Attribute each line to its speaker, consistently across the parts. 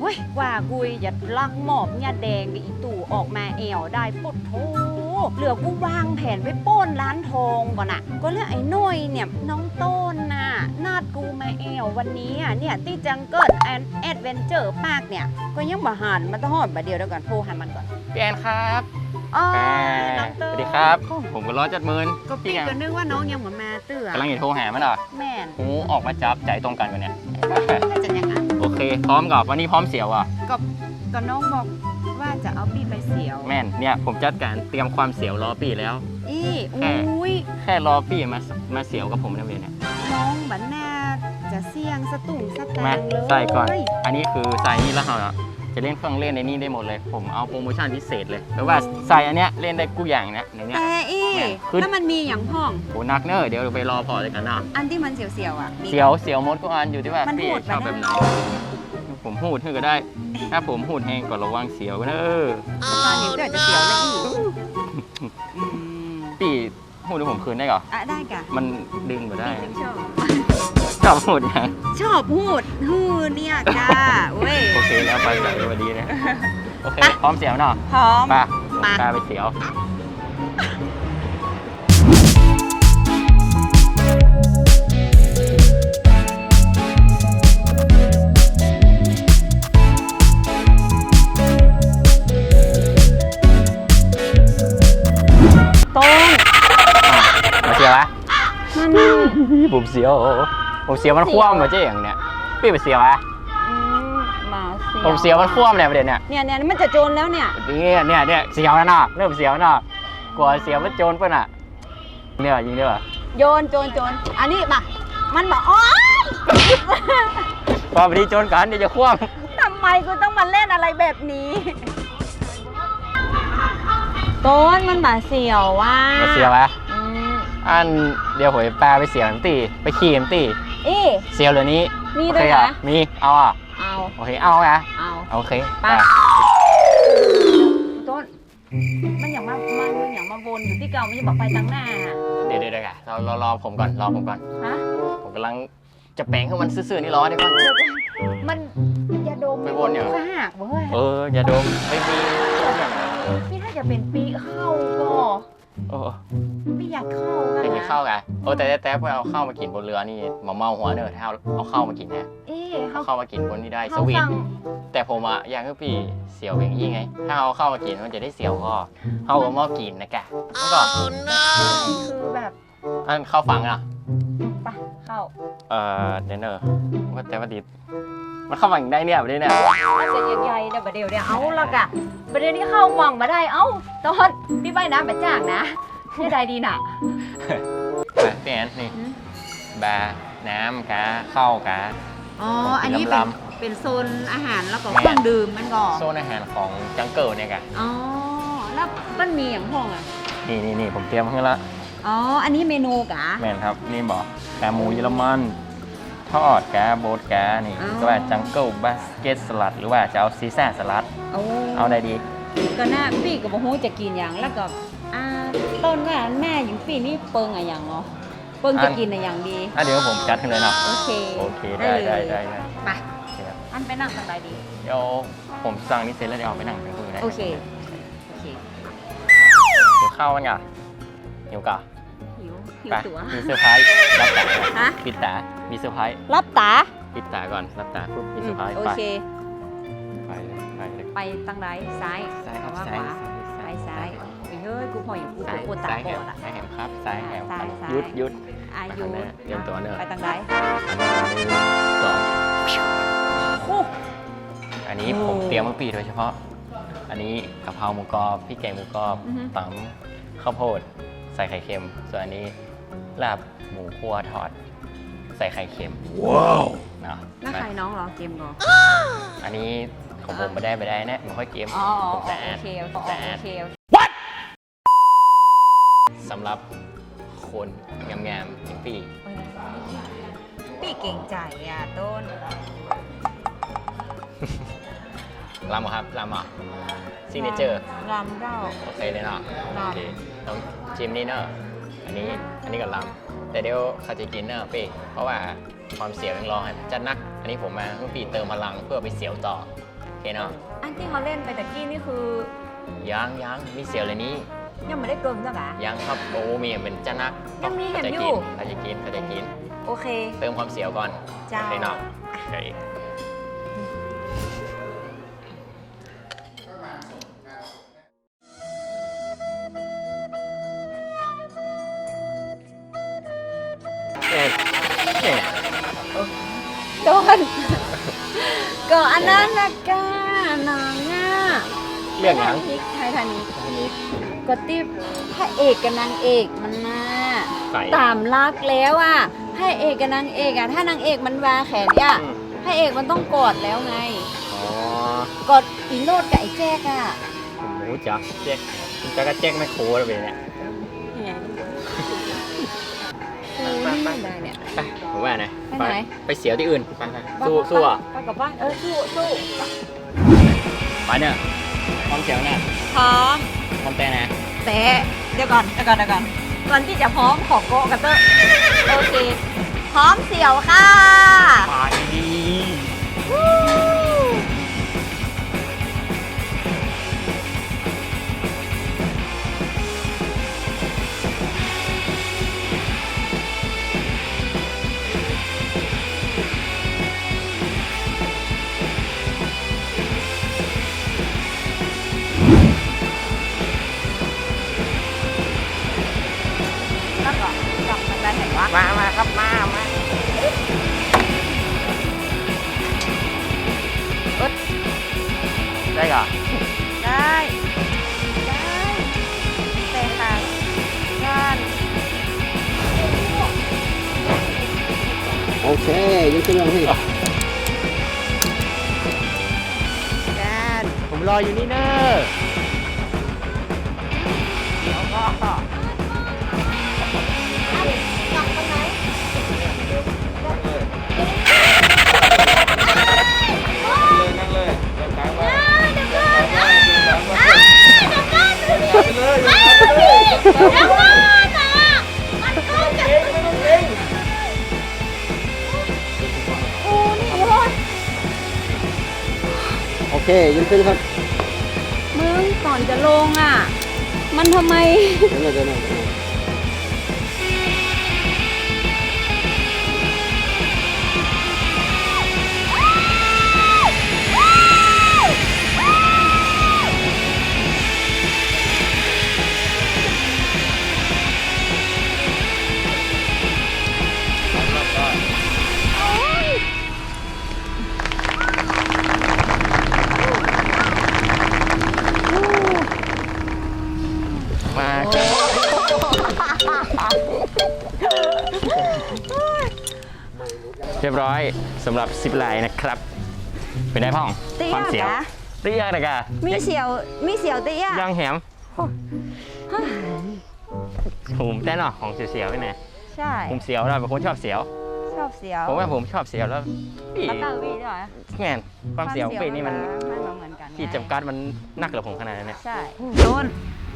Speaker 1: เฮ้ยว่ากุยอย่าลักหมอบเนี่ยแดงกับอีตู่ออกมาแอวได้ปุดโถเหลือกูวางแผนไปปล้นร้านทองก่อนน่ะก็เรื่องไอ้น้อยเนี่ยน้องต้นน่ะนาดกูมาแอววันนี้อะเนี่ยที่จังเกิลแอนแอดเวนเจอร์ปากเนี่ย ก็ยังบ่หันมาต้องหอดมาเดียวเดี๋ยวก่อนโทรหามันก่อน
Speaker 2: พี่แอนครับ
Speaker 1: อ๋อ
Speaker 2: แหม
Speaker 1: น้อง
Speaker 2: ส
Speaker 1: เต้น
Speaker 2: วัสดีครับ ผมก็ร้อนจัดเมิน
Speaker 1: ก็
Speaker 2: พี่
Speaker 1: พี่
Speaker 2: ไง
Speaker 1: ก็นึกว่าน้องยังบ่มาเตื้อกำ
Speaker 2: ลังอยู่โทรหามันเหรอ
Speaker 1: แม่น
Speaker 2: หูออกมาจับใจตรงกันกันเนี่ย พร้อมกับวันนี้พร้อมเสียวอะ
Speaker 1: ก็น้องบอกว่าจะเอาพี่ไปเสียว
Speaker 2: แม่นเนี่ยผมจัดการเตรียมความเสียวรอปี้แล้ว
Speaker 1: อี
Speaker 2: แค่
Speaker 1: อุ้ย
Speaker 2: แค่รอปี้มามาเสียวกับผมนั่นเองเนี่ย
Speaker 1: น้องบันน่าจะเสี่ยงสตุ่งสตา
Speaker 2: มา
Speaker 1: งค์เลย
Speaker 2: ใส่ก่อน อันนี้คือใส่นี่แล้วเราจะเล่นเครื่องเล่นในนี่ได้หมดเลย ผมเอาโปรโมชั่นพิเศษเลยแปลว่าใส่อันเนี้ยเล่นได้กู้อย่างเนี้ยในเนี้ย
Speaker 1: แต่อี
Speaker 2: แม่ขึ้น
Speaker 1: ถ้ามันมีอย่างพ่อง
Speaker 2: โหนักเนอะเดี๋ยวไปรอพอเลยกันนะ
Speaker 1: อันที่มันเสียวๆอะมี
Speaker 2: เสียวเสียวมดก็อันอยู่ที่ว่า
Speaker 1: มัน
Speaker 2: พี่
Speaker 1: หูด
Speaker 2: ชอบ
Speaker 1: ไป
Speaker 2: แบบ
Speaker 1: ได้
Speaker 2: ไหน ผมหูดขึ้นก็ได้ ถ้าผมหูดแห้งก็ระวังเสียวกันเนอะ
Speaker 1: ตอนนี้ก็อาจจะเสียวแล้วอีอืม
Speaker 2: พี่หูดให้ผมคืนได้เหรอ
Speaker 1: อะได้กะ
Speaker 2: มันดึงมาได้
Speaker 1: พี่ชอบ
Speaker 2: ชอบหูดไง
Speaker 1: ชอบพูดฮือเนี่ยกะเว้ย
Speaker 2: โอเคแล้วไปใส่ตัวดีเนี่ยโอเค พร้อมเสียวเนาะ
Speaker 1: พร้อม
Speaker 2: ไป
Speaker 1: มา
Speaker 2: พาไปเสียว ผมเสียว ผมเสียวมันคว่ำมาเจ๊อย่างเนี้ยพี่ไปเสียววะ
Speaker 1: อืมมาเสียว
Speaker 2: ผมเสียวมันคว่ำเนี่ยประเด็นเนี่ย
Speaker 1: เนี่ยเนี่ยมันจะโจรแล้วเนี่ย
Speaker 2: เนี่ยเนี่ยเนี่ยเสียวแล้วเนาะเริ่มเสียวแล้วเนาะกลัวเสียวมันโจรป่ะน่ะเนี่ยยิงได้ป่ะ
Speaker 1: โยนโจรโจรอันนี้มามันบอกอ๋อ
Speaker 2: พอไปที่โจรกันเดี๋ยวจะคว่
Speaker 1: ทำไมกูต้องมาเล่นอะไรแบบนี้ต้นมันบาเสียวว่าำ
Speaker 2: มาเสียววะ
Speaker 1: อืม
Speaker 2: อันเดี๋ยวผมไปแปลไปเสียวมตีไปขี่มตี
Speaker 1: อี
Speaker 2: เสียวเหลือนี้
Speaker 1: มี
Speaker 2: โอ
Speaker 1: ด้
Speaker 2: เค
Speaker 1: วยเหร
Speaker 2: อะ
Speaker 1: อ
Speaker 2: มีเอาอะ
Speaker 1: เอา
Speaker 2: โอเคเอาอะ
Speaker 1: เอา
Speaker 2: โอเค
Speaker 1: ไป
Speaker 2: อะ
Speaker 1: ต้น มันอย่างมามันอย่างมาวนอยู่ที่เก่ามันจะบอกไปตั้งหน้า
Speaker 2: เดี๋ยวเดี๋ยวเดี๋ยวเราเรารอผมก่อนรอผมก่อน
Speaker 1: ฮะ
Speaker 2: ผมกำลังจะแปลงให้มันซื่อๆนี่รอได้ก่อน
Speaker 1: เดี๋ยวก่อน มันยาดม
Speaker 2: ไปวนอยู่
Speaker 1: ข้าหักเว้ย
Speaker 2: เอออย่าดมไม่มี
Speaker 1: พี่ถ้าจะเป็นปีเข้าก็
Speaker 2: โอ้
Speaker 1: พี่อยากเข้ากัน
Speaker 2: ไม่กินข้าวกันโอ้แต่แต่แต่พอเอาข้าวมากินบนเรือนี่หมาเมาหัวเนอะถ้าเอาเอาข้าวมากินนะ
Speaker 1: เอ๊ะ
Speaker 2: เอา
Speaker 1: เขา
Speaker 2: ข้าวมากินบนนี่ได้ส
Speaker 1: เขา
Speaker 2: วีท
Speaker 1: ฟัง
Speaker 2: แต่ผมอะอยากให้พี่เสียวอย่างนี้ไง ถ้าเอาข้าวมากินมันจะได้เสียวก็เอาเอามากินนะแกแล้วก็
Speaker 1: คือแบบ
Speaker 2: อันข้าวฟังอะ
Speaker 1: ไปเข้า
Speaker 2: เอ่อเดนเนอร์ว่าแต่ว่าดิ มันเข้าฟังได้เนี่ยไม่ได้เนี่ย
Speaker 1: อาจจะใหญ่ๆเดี๋ยวประเดี๋ยวเดี๋ยวเอาละกะประเดี๋ยวนี้เข้าวังมาได้เอ้าตอนพี่ใบน้ำมาจ้างนะไม่ได้ดีน่ะ
Speaker 2: ไปพี่แอนนี่
Speaker 1: หืม
Speaker 2: บาร์น้ำกาข้าวกา
Speaker 1: อ๋อ
Speaker 2: ผมกิน
Speaker 1: อันนี้เป็น
Speaker 2: ล
Speaker 1: เป็นโซนอาหารแล้วก็
Speaker 2: แม่
Speaker 1: เครื่องดื่มมันก็
Speaker 2: โซนอาหารของจังเกิลเนี่ยกะ
Speaker 1: อ๋อแล้วมันมีอย่างห้องอะ
Speaker 2: นี่นี่นี่ผมเตรียมให้ละ
Speaker 1: อ๋ออันนี้เมนูกะ
Speaker 2: แม่นครับนี่บอกแกาหมูเยอรมันท อดกาโบดกานี่
Speaker 1: อ๋อ
Speaker 2: ก็ว่าจังเกิลบาสเกตสลัด หรือว่าจะเอาซีซ่าสลัด
Speaker 1: โอ้
Speaker 2: เอาอะไรดี
Speaker 1: ก็น่าพี่กับโมโหจะกินอย่างแล้วก็อ่าต้นว่าแม่หญิงพี่นี่เปิงอะอย่างเนาะเปิงจะกินอะอย่างดี
Speaker 2: อะเดี๋ยวผมจัดให้เลยเนาะ
Speaker 1: โอเค
Speaker 2: โอเคได้ได้
Speaker 1: เลย
Speaker 2: ได้ได้
Speaker 1: ไป
Speaker 2: โอเคครับ
Speaker 1: อันไปนั่งทางใดดี
Speaker 2: เดี๋ยวผมสั่งนี่เสร็จแล้วเดี๋ยวเอาไปนั่งเป็นเพื่อนได้
Speaker 1: โอเค โอเค
Speaker 2: เดี๋ยวเข้ามันก่ะหิวก่ะ
Speaker 1: หิวหิว
Speaker 2: ไป
Speaker 1: ตัว
Speaker 2: มีเซอร์ไพรส์รับตา
Speaker 1: ฮะ
Speaker 2: ปิดตา มีเซอร์ไพรส์
Speaker 1: รับตา
Speaker 2: ปิดตาก่อนรับตาปุ๊บมีเซอร์ไพรส์
Speaker 1: โอ
Speaker 2: ไป
Speaker 1: เค
Speaker 2: ไปเลยไปเลย
Speaker 1: ไปทางใดซ้าย
Speaker 2: ซ้ายครับ
Speaker 1: ว่า
Speaker 2: ซ้าย
Speaker 1: ขวาซ้ายซ้ายเฮ้ยกูพออย่างกู
Speaker 2: ซ้าย
Speaker 1: ปวดตา
Speaker 2: ซ้าย
Speaker 1: บ
Speaker 2: แห
Speaker 1: อ
Speaker 2: ม
Speaker 1: ดอะ
Speaker 2: ซ้ายแหมครับซ้ายแหมครับ
Speaker 1: ซ้ายซ้าย
Speaker 2: หยุดหยุด
Speaker 1: อา
Speaker 2: ไป
Speaker 1: ยุ
Speaker 2: ทางไหนเตรียมตัวเนอะ
Speaker 1: ไปทางใด
Speaker 2: อันนี้สอง
Speaker 1: โอ้
Speaker 2: อันนี้
Speaker 1: โอ้
Speaker 2: ผมเตรียมมาปีโดยเฉพาะ อันนี้กะเพราหมูกรอบพริกแกงหมูกรอบ
Speaker 1: อือฮึ
Speaker 2: ตำข้าวโพด ใส่ไข่เค็ม ส่วนอันนี้ลาบหมูคั่วทอด ใส่ไข่เค็มว้าวเนาะ
Speaker 1: แล้วใครน้องเหรอเกมก่อน
Speaker 2: อันนี้ของผมไม่ได้ไม่ได้นะไม่ค่อยเกม
Speaker 1: อ๋อ
Speaker 2: ผมสะ
Speaker 1: โอ
Speaker 2: อาด
Speaker 1: เคโอ
Speaker 2: ผม
Speaker 1: เค
Speaker 2: สะอาด
Speaker 1: โอเคโอเค
Speaker 2: สำหรับคนงามๆอย่างปี
Speaker 1: พี่เก่งใจอะต้น
Speaker 2: ลำเหรอครับลำเหรอซิงเนเจอร์
Speaker 1: รำเด้า
Speaker 2: โอเคเลยเนาะ
Speaker 1: ลำ
Speaker 2: โอเคต้อง จิมนี่เนอะอันนี้อันนี้ก็ลำแต่เดี๋ยวเขาจะกินเนอะปีเพราะว่าความเสียวยังรอให้จัดนัก อันนี้ผมมาเพื่อปีเติมพลังเพื่อไปเสียวต่อโอเคเนาะ
Speaker 1: อันที่เขาเล่นไปตะกี้นี่คือ
Speaker 2: ยังยังมีเสียวเลยนี้
Speaker 1: ยังไม่ได้เกินจ้ะกะ
Speaker 2: ยังครับโอ้มีเป็นจ้านัก
Speaker 1: ยังมี
Speaker 2: เขาจะ
Speaker 1: อยู่
Speaker 2: กินเขาจะกินเขาจะกิน
Speaker 1: โอเค
Speaker 2: เติมความเสียวก่อน
Speaker 1: เจ้า
Speaker 2: โอเคเนาะโอเค นนั้
Speaker 1: นนะกาหนังอะ
Speaker 2: เรื่องหยัง
Speaker 1: ไททานิกไททานิกก็ติบพระเอกกับนางเอกมันน่ะ
Speaker 2: ใส่
Speaker 1: ตามรักแล้วอะพระเอกกับนางเอกอะถ้านางเอกมันวาแขนเนี่ย
Speaker 2: อืม
Speaker 1: พระเอกมันต้องกอดแล้วไง
Speaker 2: อ๋อก
Speaker 1: อดอีโนดกับไอ้แจ๊กอะ
Speaker 2: ผมรู้จักแจ็คคุณจักรแจ็คไม่โคแล้วเว้ยเนี่ย
Speaker 1: เนี่ยโอ้ยนี่ ได้เนี่ย
Speaker 2: ไปผมว่านะ
Speaker 1: ไปไหน
Speaker 2: ไปเสียวที่อื่นไปไปสู้สู้อะ
Speaker 1: ไปกับบ้าน เออ สู้สู้
Speaker 2: ไปเนี่ยพร้อมเสียวนะ
Speaker 1: พร้อม
Speaker 2: พร้อมแต่นะ
Speaker 1: แต่เดี๋ยวก่อนเดี๋ยวก่อนเดี๋ยวก่อนก่อนที่จะพร้อมขอโกะกันเตอร์โอเค พร้อมเสี่ยวค่ะ
Speaker 2: ไปดี รออ
Speaker 3: ยู่นี่
Speaker 2: เนอะแล้วก็
Speaker 1: จับตรงไหน
Speaker 3: นั่งเลยนั่งเลยเดินทาง
Speaker 1: เดี๋ยวก่อนเดี๋ยวก่อน
Speaker 3: เดินทาง
Speaker 1: เดี๋ยวก่อน
Speaker 3: ไปเลยนทางเลย
Speaker 1: เดี๋ยวก่อนนะมันก็จะโอ้นี่โว้ย
Speaker 3: โอเคยืนขึ้นครับ
Speaker 1: อนจะลงอะ มันทำไม
Speaker 3: เดี๋ยวหน่อยเดี๋ยวห
Speaker 2: น่อย รียบร้อยสำหรับซิปไลน์นะครับ เป็นได้พ่อง
Speaker 1: เตี้ย
Speaker 2: ความเสียว
Speaker 1: นะ
Speaker 2: เตี้ยนะกะ
Speaker 1: มีเสียวมีเสียวเตี้ย
Speaker 2: ยังแหมผมแต่เนาะของเสียวๆไปไหน
Speaker 1: ใช่
Speaker 2: ผมเสียวเราเป็นคนชอบเสียว
Speaker 1: ชอบเสียว
Speaker 2: ผมว่าผมชอบเสียวแล้วพี่
Speaker 1: แล้วตั้งวีด้วย
Speaker 2: แง่นความเสียวของพี่นี่มัน
Speaker 1: มันเหมือนกัน
Speaker 2: ขีดจำกัดมันนักเหรือผมขนาดนั้นเนี่ย
Speaker 1: ใช่โดน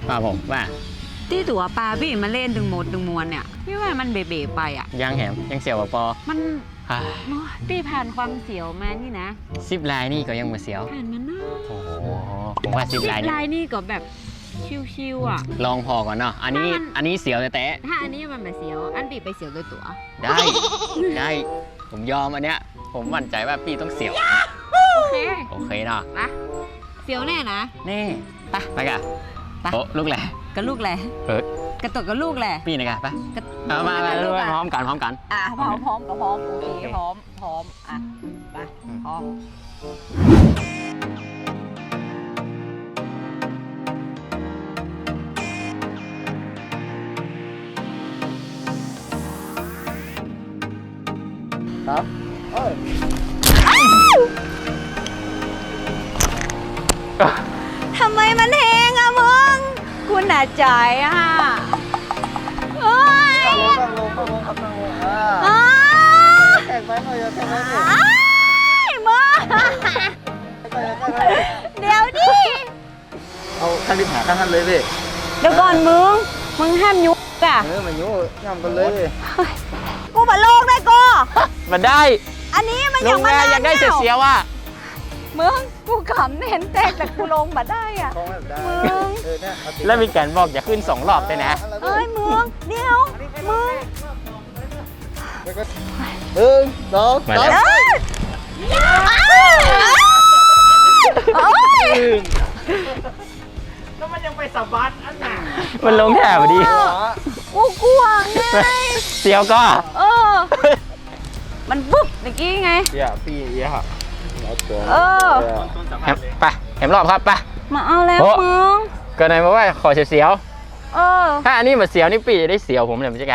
Speaker 2: ป่าผมว่า
Speaker 1: ที่ตัวปลาพี่มาเล่นดึงหมดดึงมวลเนี่ยพี่ว่ามันเบ๋ๆไปอะ
Speaker 2: ยังแหมยังเสียวกว่าปอ
Speaker 1: มัน
Speaker 2: อ่า
Speaker 1: โอ้ยพี่ผ่านความเสียวมานี่นะ
Speaker 2: ซิปไลน์นี่ก็ยังมาเสียว
Speaker 1: ผ่านมันนะ
Speaker 2: โอ้โหผมว่าซิปไลน์นี่
Speaker 1: ลายนี่ก็แบบชิวๆอะ
Speaker 2: ลองพอก่อนเนาะ อันนี้
Speaker 1: ถ้ามัน
Speaker 2: อันนี้เสียวแต่แต่
Speaker 1: ถ้าอันนี้มันแบบเสียว อันปีไปเสียวโดยตัว
Speaker 2: ได้ ได้ ผมยอมอันเนี้ย ผมมั่นใจว่าพี่ต้องเสียว
Speaker 1: โอเค
Speaker 2: โอเคเนาะ
Speaker 1: ปะเสียวแน่นะ
Speaker 2: นี่ ไปไปกัน
Speaker 1: ไป
Speaker 2: โอ้ลูกแหละ
Speaker 1: กับลูกแหละ
Speaker 2: เออ ก
Speaker 1: ระตกกับลูกแหละ
Speaker 2: พี่นะกันไป
Speaker 1: กระ
Speaker 2: เอามามา
Speaker 1: ลูก
Speaker 2: พร้อมกันพร้อมกัน
Speaker 1: อะพร้อมพร้อมกับพร้อมโอเค
Speaker 2: โอเค
Speaker 1: พร้อมพร้อมอะไปพร้อม
Speaker 3: ครับเอ้ย
Speaker 1: หนาใจอะเอ้ย
Speaker 3: นั่งลงนั่งลงนั่งลงครับนั่งลงอ่า
Speaker 1: อ้า
Speaker 3: แข่งไปหน่อยอย่าแข่งไปหน่อย
Speaker 1: อ้ายมึง
Speaker 3: ไปไปไป
Speaker 1: เดี๋ยวดิ
Speaker 3: เอาขั้นที่หาขั้นนั้นเลยพี่
Speaker 1: เดี๋ยวก่อนมึง มึงห้ามยุกอะ
Speaker 3: เออมายุ่ย่ำกันเลย
Speaker 1: กูบะโลกได้ก็
Speaker 2: มาได้
Speaker 1: อันนี้มันอ
Speaker 2: ล
Speaker 1: ยาก
Speaker 2: ง
Speaker 1: มา
Speaker 2: มาอยากได้เสียวๆอะ
Speaker 1: มึงกูขำเห็นแตกแต่กูลงมาได้อะ
Speaker 3: ของแบบได้
Speaker 1: มึง
Speaker 3: เออเนี่ยเอาติด
Speaker 2: แล้วมีการบอกอย่าขึ้นสองรอบด้วยนะ
Speaker 1: เอ้ยมึงเดี๋ยวมึง
Speaker 3: แล้วก็หนึ่งสอง
Speaker 2: มา
Speaker 3: สา
Speaker 2: แล้
Speaker 3: ม
Speaker 2: ว
Speaker 1: เอ้ย
Speaker 2: มันลงแถวดี
Speaker 1: กูกลัวไง
Speaker 2: เสียวก็
Speaker 1: เออ มันปุ๊บเมื่อกี้ไง
Speaker 3: อย่าปีอย่า เอาตัว
Speaker 1: เออ
Speaker 2: แฮมไปแฮมรอบครับไป
Speaker 1: มาเอาแล้ว
Speaker 2: โอ้
Speaker 1: มึง
Speaker 2: ก็นายบอกว่าขอเสียว
Speaker 1: เออ
Speaker 2: ๆถ้าอันนี้มาเสียวนี่ปีจะได้เสียวผมเลยไม่ใช่แก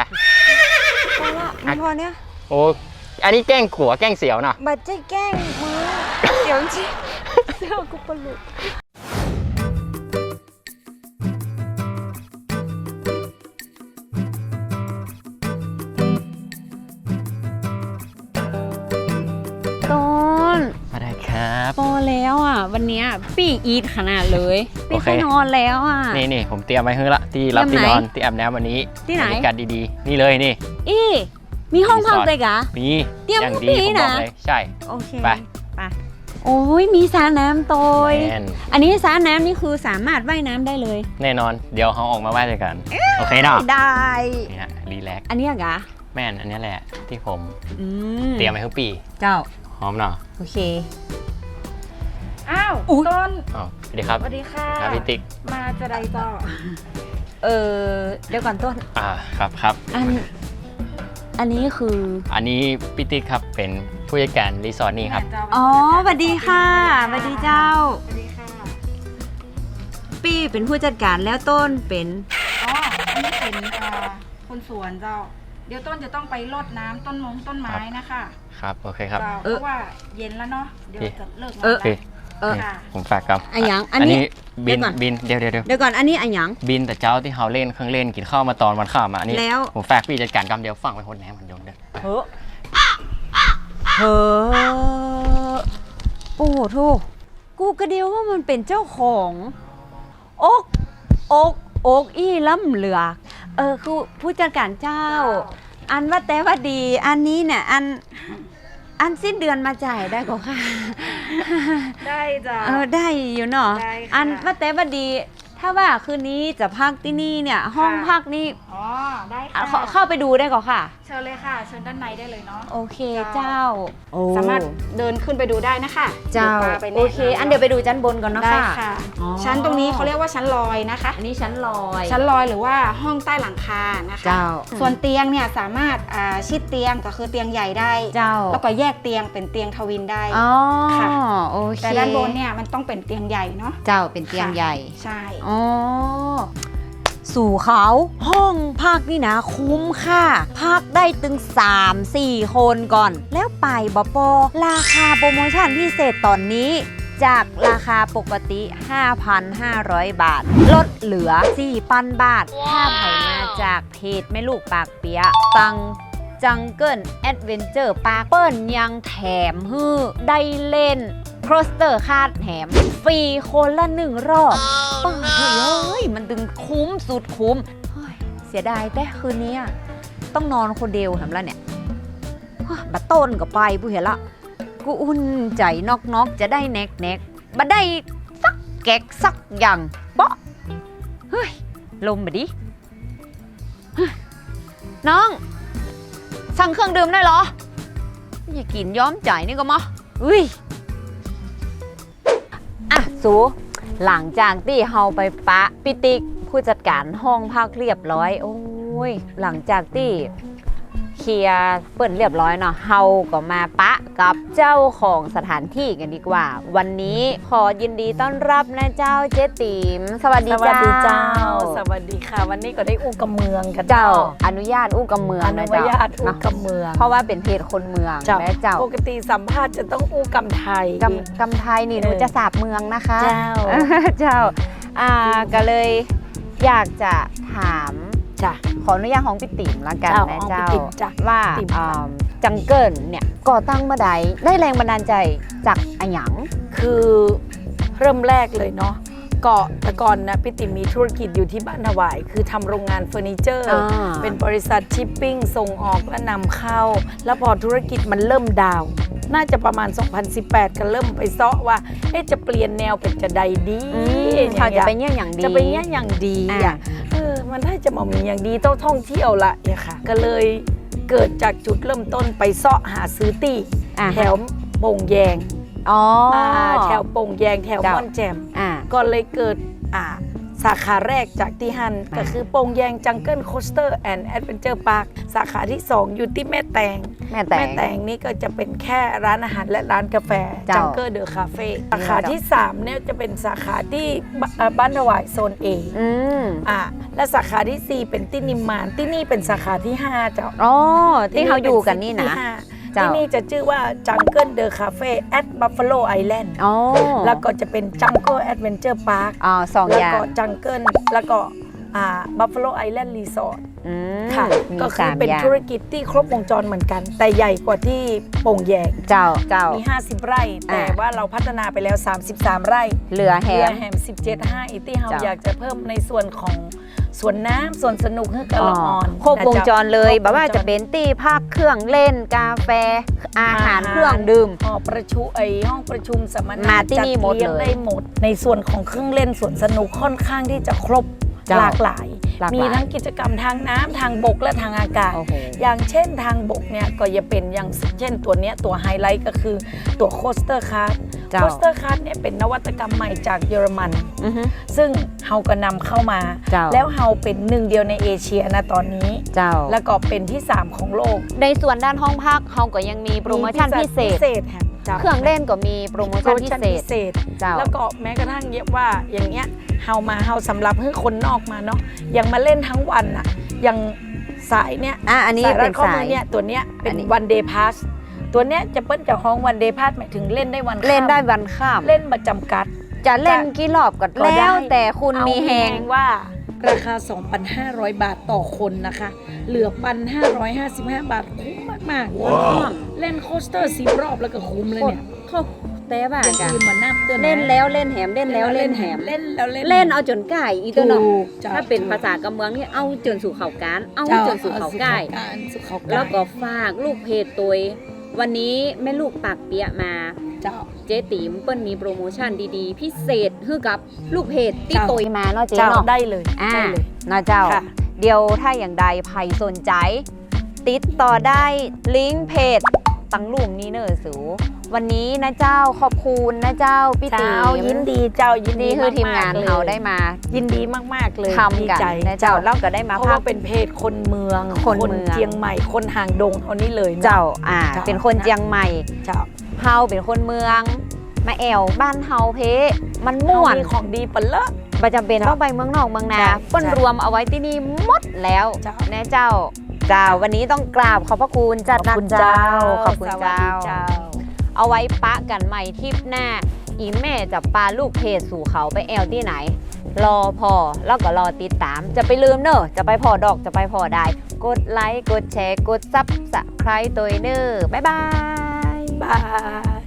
Speaker 1: พอละมันพอเนี้ย
Speaker 2: โอ้อันนี้แกล้งขัวแกล้งเสียวเนาะ
Speaker 1: บัดใจแกล้งมึงเดี๋ยวจริงเสื้อกูปลุก แล้วอะ วันเนี้ยปีอีทขนาดเลย
Speaker 2: โอ
Speaker 1: ปี
Speaker 2: เค
Speaker 1: ไปนอนแล้วอะ
Speaker 2: นี่นี่ผมเตรียมไว้ให้ละที่รับ
Speaker 1: เตรี
Speaker 2: ที่
Speaker 1: ยมไหน
Speaker 2: นอนที่อาบน้ำวันนี้
Speaker 1: ที่ไหน
Speaker 2: บรรยากาศดีๆ นี่เลยนี่
Speaker 1: อีมีห้องพัก
Speaker 2: รีสอร์ท
Speaker 1: เลยกะ
Speaker 2: มี
Speaker 1: เตรียม
Speaker 2: อย่างดี
Speaker 1: พรุ่งนี้
Speaker 2: ผมบอก
Speaker 1: นะ
Speaker 2: เลยใช่
Speaker 1: โอเค
Speaker 2: ไป
Speaker 1: ไปโอ้ยมีสระน้ำโตย
Speaker 2: แน่น
Speaker 1: อันนี้สระน้ำนี่คือสามารถว่ายน้ำได้เลย
Speaker 2: แน่นอนเดี๋ยวเขาออกมาไหว้ด้วยกัน โอเคเนาะ
Speaker 1: ได้
Speaker 2: นี่ฮะรีแลกซ์
Speaker 1: อันเนี้ยกะ
Speaker 2: แม่นอันนี้แหละที่ผม
Speaker 1: อืม
Speaker 2: เตรียมไว้ทุกปี
Speaker 1: เจ้า
Speaker 2: หอมเนาะ
Speaker 1: โอเค
Speaker 4: อ้าว
Speaker 1: อุ๊ย
Speaker 4: ต้น
Speaker 2: อ๋อสวัสดีครับ
Speaker 4: สวัสดีค่ะ
Speaker 2: ครับพี่ติ๊ก
Speaker 4: มาจะได้ต่อ
Speaker 1: เออเดี๋ยวก่อนต้น
Speaker 2: อ่าครับครับ
Speaker 1: อัน อันนี้คือ
Speaker 2: อันนี้พี่ติ๊กครับเป็นผู้จัดการรีสอร์ทนี่ครับ
Speaker 4: แม่เจ้า
Speaker 1: อ๋อสวัสดีค่ะสวัสดีเจ้า
Speaker 4: สวัสดีค่ะ
Speaker 1: ปี้เป็นผู้จัดการแล้วต้นเป็น
Speaker 4: อ๋อ อันนี้เป็นอ่าคนสวนเจ้า เดี๋ยวต้นจะต้องไปรดน้ำต้นมงต้นไม้นะคะ
Speaker 2: ครับโอเคครับ
Speaker 4: เจ้า
Speaker 1: เออ
Speaker 4: เพราะว่าเย็นแล้วเนาะ เดี๋ยวจะเลิกงาน
Speaker 1: เออ
Speaker 2: โอเค
Speaker 4: แล้ว
Speaker 1: เออ
Speaker 2: นี่
Speaker 4: ค่ะ
Speaker 2: ผมฝากครับ
Speaker 1: อันหยังอั
Speaker 2: อั
Speaker 1: น
Speaker 2: น
Speaker 1: นี้
Speaker 2: นี้บิน
Speaker 1: เดี๋ยวก่อน
Speaker 2: บินเดี๋ยวเดี๋ยวเดี๋ยว
Speaker 1: เดี๋ยวก่อนอันนี้อันหยัง
Speaker 2: บินแต่เจ้าที่เขาเล่นเครื่องเล่นกินข้าวมาตอนวันข้ามอะอันนี่
Speaker 1: แล้ว
Speaker 2: ผมฝากพี่จัดการกำเดียวฟังไปคนแหนมันโยนเด้อ
Speaker 1: เฮ้อเฮ้อโอ้โหโทกูกระเดียวว่ามันเป็นเจ้าของอกอกอกอี้ล้ำเหลือเออคือผู้จัดการเจ้า อันว่าแต่ว่าดี อันนี้เนี่ยอัน อันสิ้นเดือนมาจ่ายได้ก็ค่ะ
Speaker 4: ได้จ้ะ
Speaker 1: เออได้อยู่เนาะ
Speaker 4: ได้ค่ะ
Speaker 1: อันว่าแต่ว่าดี ถ้าว่าคืนนี้จะพักที่นี่เนี่ย ห้อง
Speaker 4: ค่ะ
Speaker 1: พักนี่
Speaker 4: อ๋อ ได้
Speaker 1: อะ
Speaker 4: ค่ะ
Speaker 1: เข้าเข้าไปดูได้ก็ค่ะ
Speaker 4: เชิญเลยค่ะ เชิญด้านในได้เลยเนาะ
Speaker 1: โอเคเจ้า โอ้
Speaker 4: สามารถเดินขึ้นไปดูได้นะคะ
Speaker 1: เจ้า
Speaker 4: ดี๋ยวพไปแนะ
Speaker 1: โอเคอันเดี๋ยวไปดูชั้นบนก่อนเนาะ
Speaker 4: ได้
Speaker 1: ค่ะ
Speaker 4: ค่ะ
Speaker 1: อ๋อ
Speaker 4: ชั้นตรงนี้เขาเรียกว่าชั้นลอยนะคะ
Speaker 1: อันนี้ชั้นลอย
Speaker 4: ชั้นลอยหรือว่าห้องใต้หลังคานะคะ
Speaker 1: เจ้า
Speaker 4: ส่วนเตียงเนี่ยสามารถอ่าชิดเตียงก็คือเตียงใหญ่ได้
Speaker 1: เจ้า
Speaker 4: แล้วก็แยกเตียงเป็นเตียงทวินได้
Speaker 1: อ๋อ
Speaker 4: ค่ะ
Speaker 1: โอเค
Speaker 4: แต่ด้านบนเนี่ยมันต้องเป็นเตียงใหญ่เนาะ
Speaker 1: เจ้าเป็นเตียง
Speaker 4: ค่ะ
Speaker 1: ใหญ่
Speaker 4: ใช่
Speaker 1: อ๋อ สู่เขาห้องพักนี่นะคุ้มค่ะพักได้ถึง 3-4 คนก่อน แล้วไปบอปอราคาโปรโมชั่นพิเศษตอนนี้จากราคาปกติ 5,500 บาท ลดเหลือ 4,000 บาท ถ้าใครมาจากเพจแม่ลูกปากเปียตังจังเกิลแอดเวนเจอร์ปาเปิ้ลยังแถมฮือได้เล่น โครสเตอร์คาดแถมฟรีคนละหนึ่งรอบป้าเฮ้ยมันดึงคุ้มสุดคุ้มเฮ้ยเสียดายแต่คืนนี้ต้องนอนคนเดียวทำแล้วเนี่ยบัดต้นก็ไปผู้เห็นละกูอุ่นใจนอกนอกๆจะได้แนกแนกบัดได้สักแกกสักอย่างเปาะเฮ้ยลมบดิเฮ้ยน้อง สั่งเครื่องดื่มได้เหรอ อย่ากินย้อมใจนี่ก็มะอุ้ย สูหลังจากที่เฮาไปปะปิติกผู้จัดการห้องพักเรียบร้อย โอ้ย หลังจากที่ เคลียร์เปิดเรียบร้อยเนาะเฮาก็มาปะกับเจ้าของสถานที่กันดีกว่า วันนี้ขอยินดีต้อนรับนะเจ้าเจ๊ติ๋มสวัสดี
Speaker 5: สวัสดีเจ้า
Speaker 1: เจ้า
Speaker 5: สวัสดีค่ะ วันนี้ก็ได้อู้กับเมืองกัน
Speaker 1: เจ้า อนุญาตอู้กับเมือง
Speaker 5: อนุ
Speaker 1: นะเจ้า
Speaker 5: ญาตอู้
Speaker 1: เนาะ
Speaker 5: กับเมือง
Speaker 1: เพราะว่าเป็นเพจคนเมือง
Speaker 5: เจ้า
Speaker 1: และเจ้า
Speaker 5: ปกติสัมภาษณ์จะต้องอู้กำไทย
Speaker 1: กำกำไทยนี่หนู
Speaker 5: เออ
Speaker 1: จะสาบเมืองนะคะ
Speaker 5: เจ้า
Speaker 1: เจ้าอ่าก็เลยอยากจะถาม
Speaker 5: จ้ะ
Speaker 1: ขออนุญาตของพี่ติ๋มละกัน
Speaker 5: เจ้า
Speaker 1: นะ
Speaker 5: ของ
Speaker 1: เจ้า
Speaker 5: พี่ติ๋มจ้ะ
Speaker 1: ว่า
Speaker 5: ติ๋ม
Speaker 1: อ่าจังเกิลเนี่ยก่อตั้งเมื่อใดได้แรงบันดาลใจจากอะหยัง
Speaker 5: คือเริ่มแรกเลยเนาะก็แต่ก่อนนะพี่ติ๋มมีธุรกิจอยู่ที่บ้านถวาย คือทำโรงงานเฟอร์นิเจอร์
Speaker 1: อ่า
Speaker 5: เป็นบริษัทชิปปิ้งส่งออกและนำเข้า แล้วพอธุรกิจมันเริ่มดาวน์น่าจะประมาณ 2018กันเริ่มไปเซาะว่า เอ๊ะจะเปลี่ยนแนวเป็นจะใดดี
Speaker 1: อืมเขาจะเป็นอย่างอย่างดี
Speaker 5: จะเป็นเนี่ยอย่างดี
Speaker 1: อะ
Speaker 5: อะเออ มันได้จะมามีอย่างดีต้องท่องเที่ยวละเนี่ยค่ะ ก็เลยเกิดจากจุดเริ่มต้นไปเซาะหาซื้อตี้
Speaker 1: อะ
Speaker 5: แถวโป่งแยง
Speaker 1: อ๋ออ่า
Speaker 5: แถวโป่งแยงแถว
Speaker 1: เจ้า
Speaker 5: ม่อนแจ่ม
Speaker 1: อ่า
Speaker 5: ก็เลยเกิดอ่า สาขาแรกจากที่ฮันก็คือโป่งแยงจังเกิลโคสเตอร์แอนด์แอดเวนเจอร์พาร์คสาขาที่ 2 อยู่ที่แม่แตง
Speaker 1: แม่แต่
Speaker 5: แม่แตงนี่ก็จะเป็นแค่ร้านอาหารและร้านกาแฟ
Speaker 1: เจ้า
Speaker 5: จังเกิลเดอะคาเฟ่สาขาที่3เนี่ยจะเป็นสาขาที่บอ่าบ้านถวายโซน A
Speaker 1: อืม
Speaker 5: อ่าและสาขาที่ 4 เป็นที่นิมมานที่นี่เป็นสาขาที่ 5เจ้า
Speaker 1: อ๋อที่เขาอยู่กันนี่นะ
Speaker 5: ที่ห้า
Speaker 1: เจ้า
Speaker 5: ที่นี่จะชื่อว่าจังเกิลเดอะคาเฟ่แอดบัฟฟาโลไอแลนด์
Speaker 1: อ๋อ
Speaker 5: แล้วก็จะเป็นจังเกิลแอดเวนเจอร์พาร์ค
Speaker 1: อ๋อสอง
Speaker 5: แล้ว
Speaker 1: อย่าง
Speaker 5: ก็จังเกิลแล้วก็อ่าบัฟฟาโลไอแลนด์รีสอร์ท
Speaker 1: อืม
Speaker 5: ค่ะ
Speaker 1: มี
Speaker 5: ก็คื
Speaker 1: สา
Speaker 5: อ
Speaker 1: ม
Speaker 5: เป็น
Speaker 1: อย่าง
Speaker 5: ธุรกิจที่ครบวงจรเหมือนกัน แต่ใหญ่กว่าที่โป่งแยง
Speaker 1: เจ้าเจ้า
Speaker 5: มี 50 ไร่ แต่
Speaker 1: อ่า
Speaker 5: ว่าเราพัฒนาไปแล้ว 33 ไร่
Speaker 1: เหลือแฮ
Speaker 5: เรือ
Speaker 1: ม
Speaker 5: แฮม17 5อีกที่เรา
Speaker 1: เจ้า
Speaker 5: อยากจะเพิ่มในส่วนของ สวนน้ำสวนสนุกให้กับละออน
Speaker 1: ครบวงจรเลย
Speaker 5: ครบวงจร
Speaker 1: แบบว่าจะเป็นตี้ภาคเครื่องเล่นกาแฟอาหารเครื่องดื่ม
Speaker 5: หอประชุมไอห้องประชุมสัมมนา
Speaker 1: มาที่นี่หมด
Speaker 5: จัลี้ง
Speaker 1: เลย
Speaker 5: ได้หมด ในส่วนของเครื่องเล่นสวนสนุกค่อนข้างที่จะครบ
Speaker 1: เจ้า
Speaker 5: หลากหลาย
Speaker 1: หลากหลาย
Speaker 5: มีทั้งกิจกรรมทางน้ำทางบกและทางอากาศ
Speaker 1: โอ้โห
Speaker 5: อย่างเช่นทางบกเนี่ยก็จะเป็นอย่างเช่นตัวเนี้ยตัวไฮไลท์ก็คือตัวโคสเตอร์คาร์
Speaker 1: เจ้า
Speaker 5: โคสเตอร์คาร์เนี่ยเป็นนวัตกรรมใหม่จากเยอรมัน
Speaker 1: อือฮึ
Speaker 5: ซึ่งเฮาก็นำเข้ามา
Speaker 1: เจ้า
Speaker 5: แล้วเฮาเป็นหนึ่งเดียวในเอเชียนะตอนนี้
Speaker 1: เจ้า
Speaker 5: แล้วก็เป็นที่ 3 ของโลก
Speaker 1: ในส่วนด้านห้องพักเขาก็ยังมีโปรโมชั่นพิเศษ
Speaker 5: พิเศษค่ะ จ้า
Speaker 1: เครื่องเล่นก็มีโปรโม
Speaker 5: โปร
Speaker 1: ชั่น
Speaker 5: โม
Speaker 1: พิ
Speaker 5: ชั่น
Speaker 1: เศ
Speaker 5: พิ
Speaker 1: ษ
Speaker 5: เศษ
Speaker 1: เจ้า
Speaker 5: แล้วก็แม้กระทั่งเยอะว่าอย่างเงี้ยเฮามาเฮาสำหรับให้คนนอกมาเนาะยังมาเล่นทั้งวันอะอย่างสายเนี้ย
Speaker 1: อะอันนี้
Speaker 5: สายรั
Speaker 1: เป็
Speaker 5: ด
Speaker 1: น
Speaker 5: ข้อ
Speaker 1: สา
Speaker 5: มือยเนี่ยตัวเนี้ยเป็
Speaker 1: อั
Speaker 5: น
Speaker 1: นนี้
Speaker 5: วันเดย์พาสตัวเนี้ยจะเปิ้ลจะห้องวันเดย์พาสหมายถึงเล่นได้วันข้าม
Speaker 1: เล่นได้วันข้าม
Speaker 5: เล่นประจำกัด
Speaker 1: จะเล่นกี่รอบก็
Speaker 5: ก็ได้
Speaker 1: แล้วแต่คุณ
Speaker 5: เอา
Speaker 1: มีแหง
Speaker 5: ว่า ราคา 2,500 บาทต่อคนนะคะ เหลือ 1,555 บาท คุ้มมากๆเล่นโคสเตอร์สิบรอบแล้วก็คุ้มเลยเนี่ย
Speaker 1: เขาแต่ว่า
Speaker 5: อย่าง
Speaker 1: กัน
Speaker 5: อื่นมาน้ำเตือนนะ
Speaker 1: เล่นแล้วเล่นแหมเล่นแล้วเล่นแหม
Speaker 5: เล่นแล้วเล่น
Speaker 1: เล่นเอาจนก่ายอีตัวเนาะ
Speaker 5: ถูกจ้ะ
Speaker 1: ถ้าเป็นภาษากำเมืองนี่เอาจนสู่เขาการเอา
Speaker 5: จ้ะ
Speaker 1: จนสู่เขาก่าย
Speaker 5: เอสู่เขา
Speaker 1: แล้
Speaker 5: กา
Speaker 1: วยก็ฝากลูกเพจตัวเอง วันนี้แม่ลูกปากเปียะมา
Speaker 5: เจ้า
Speaker 1: เจ๊ติ๋มเปิ้ลมีโปรโมชั่นดีๆ พิเศษให้กับลูกเพจที่
Speaker 5: เจ้า
Speaker 1: ตัวมาเนาะเจ๊
Speaker 5: เจ้า
Speaker 1: เนาะ
Speaker 5: ได้เลย
Speaker 1: อ่า
Speaker 5: ได้เลย
Speaker 1: นะเจ้า
Speaker 5: ค่ะ
Speaker 1: เดี๋ยวถ้าอย่างใดใครสนใจ ติดต่อได้ลิงก์เพจ ตังหลุมนี้เนอสู วันนี้นะเจ้าขอบคุณนะเจ้าพี่ติ๋
Speaker 5: เจ้ามยินดีเจ้ายินดี
Speaker 1: นี่คือทีมงาน
Speaker 5: กๆลย
Speaker 1: เขาได้มา
Speaker 5: ยินดีมากๆเลย
Speaker 1: ทำกัน
Speaker 5: ใจ
Speaker 1: นะเจ้าเราก็ได้มา
Speaker 5: เพราะ
Speaker 1: พั
Speaker 5: ว่ากเป็นเพจคนเมือง
Speaker 1: คนเมือง
Speaker 5: เชียงใหม่คนห่างดงเอานี้เลยนะ
Speaker 1: เจ้าอ่า
Speaker 5: เจ้า
Speaker 1: เป็นคนเจียงใหม่
Speaker 5: เจ้า
Speaker 1: เฮาเป็นคนเมือง มาแอวบ้านเฮาเพมันม่วน
Speaker 5: เขามีของดีปะเลอะ
Speaker 1: ประจำเป็น
Speaker 5: เจ้า
Speaker 1: ต้องไปเมืองนอกเมืองนา
Speaker 5: ใช่
Speaker 1: เปิ้น
Speaker 5: ใช่
Speaker 1: รวมเอาไว้ที่นี่หมดแล้ว
Speaker 5: เจ้า
Speaker 1: นะเจ้า เจ้า วันนี้ต้องกราบขอบพระคุณจัดหนักเจ้า ขอบคุณ
Speaker 5: สวัส
Speaker 1: เจ้า
Speaker 5: ดีเจ้า
Speaker 1: เอาไว้ปะกันใหม่ทริปหน้า อีแม่จะปาลูกเพจสู่เขาไปแอลที่ไหน รอพอแล้วก็รอติดตาม จะไปลืมเนอะจะไปพอดอกจะไปพอได้ กดไลค์ กดแชร์ กดซับสไครต์ตัวเนอร์บ๊ายบาย
Speaker 5: บาย